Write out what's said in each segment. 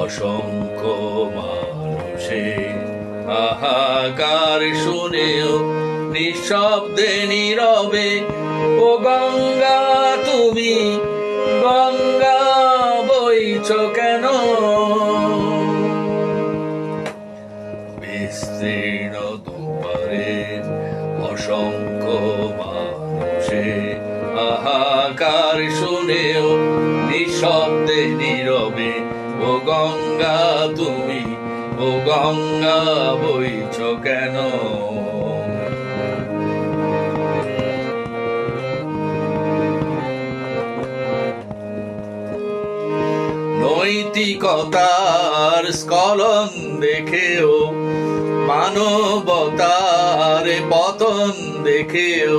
অসংখ্য মানুষে হাহাকার শুনেও নিঃশব্দে নীরবে। ও গঙ্গা, তুমি গঙ্গা বইছ কেন? বিস্তীর্ণ দুপারে অসংখ্য মানুষে হাহাকার শুনেও নিঃশব্দে নীরবে, ও গঙ্গা, তুমি ও গঙ্গা বইছ কেন? নৈতিকতার স্কলন দেখেও মানবতার পতন দেখেও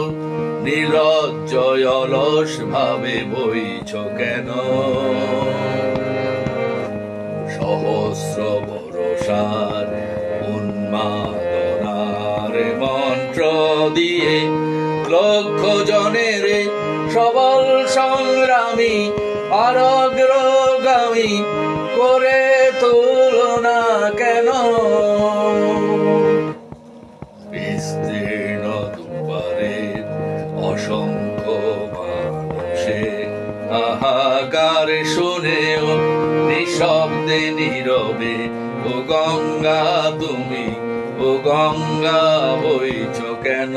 নিরজ্জয়লস ভাবে বইছ কেন? সহস্র বরসার দিয়ে, লক্ষ জনের সবল সংগ্রামী আর অগ্রগামী করে তুলনা কেন? বিস্তীর্ণ শুনেও নিঃশব্দে নীরবে ও গঙ্গা তুমি ও গঙ্গা বইছ কেন?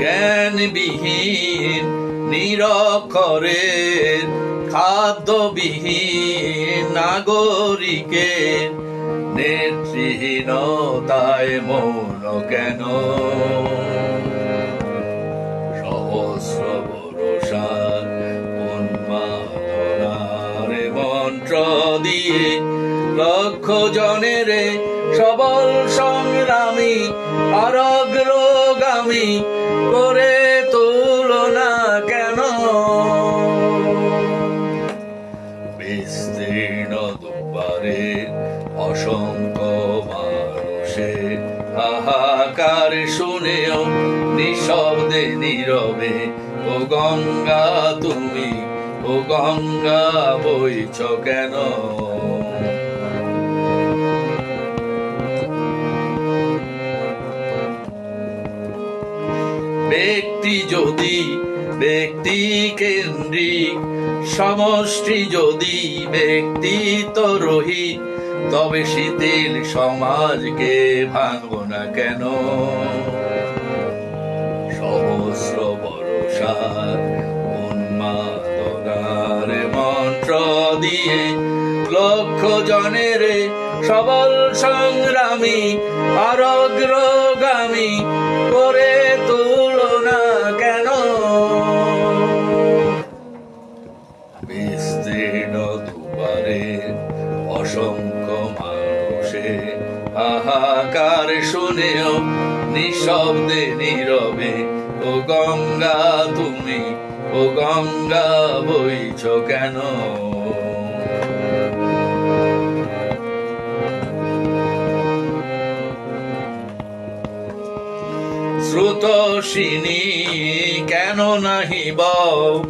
জ্ঞানবিহীন নিরক্ষরের খাদ্যবিহীন নাগরিকের নেত্রহীনতায় মৌন কেন? লক্ষ জনের সবল সংগ্রামী আর অগ্রগামী করে তুলনা কেন? বিস্তীর্ণ দুপারে অসংখ্য মানুষে হাহাকার শুনেও নিঃশব্দে নীরবে, ও গঙ্গা, তুমি, ও গঙ্গা বইছ কেন? ব্যক্তি যদি, ব্যক্তি কেন্দ্রিক, সমষ্টি যদি ব্যক্তিত্ব রহিত তবে শিথিল সমাজকে ভাঙব না কেন? সহস্র বরসার উন্মাদনার মন্ত্র দিয়ে লক্ষ জনের সবল সংগ্রামী আর অগ্রগামী করে বিস্তীর্ণ দুপারে অসংখ্য মানুষে হাহাকার শুনেও নিঃশব্দে নীরবে, ও গঙ্গা, তুমি, ও গঙ্গা, বইছ কেন? স্রোতসিনী কেন নাহি বও?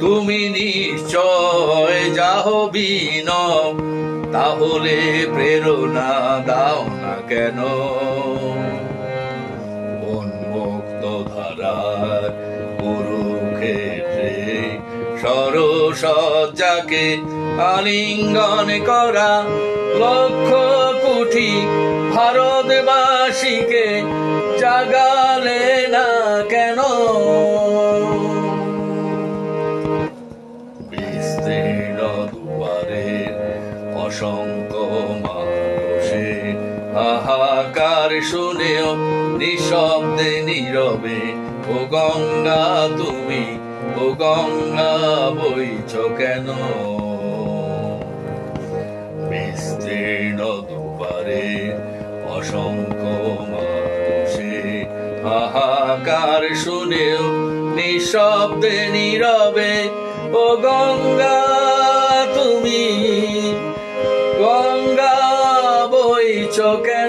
তুমি নিশ্চয় যাহবিন তাহলে প্রেরণা দাও না কেন? উন্মুক্ত ধারার কুরুক্ষেত্রে সরসজ্জাকে আলিঙ্গন করা লক্ষ কোটি ভারতবাসীকে জাগালে অসংখ্য মানুষে হাহাকার শুনেও নিঃশব্দে নীরবে, ও গঙ্গা, তুমি, ও গঙ্গা, বইছ কেন? বিস্তীর্ণ দুবারে অসংখ্য মানুষে হাহাকার শুনেও নিঃশব্দে নীরবে, ও গঙ্গা তুমি গঙ্গা বইছ কেন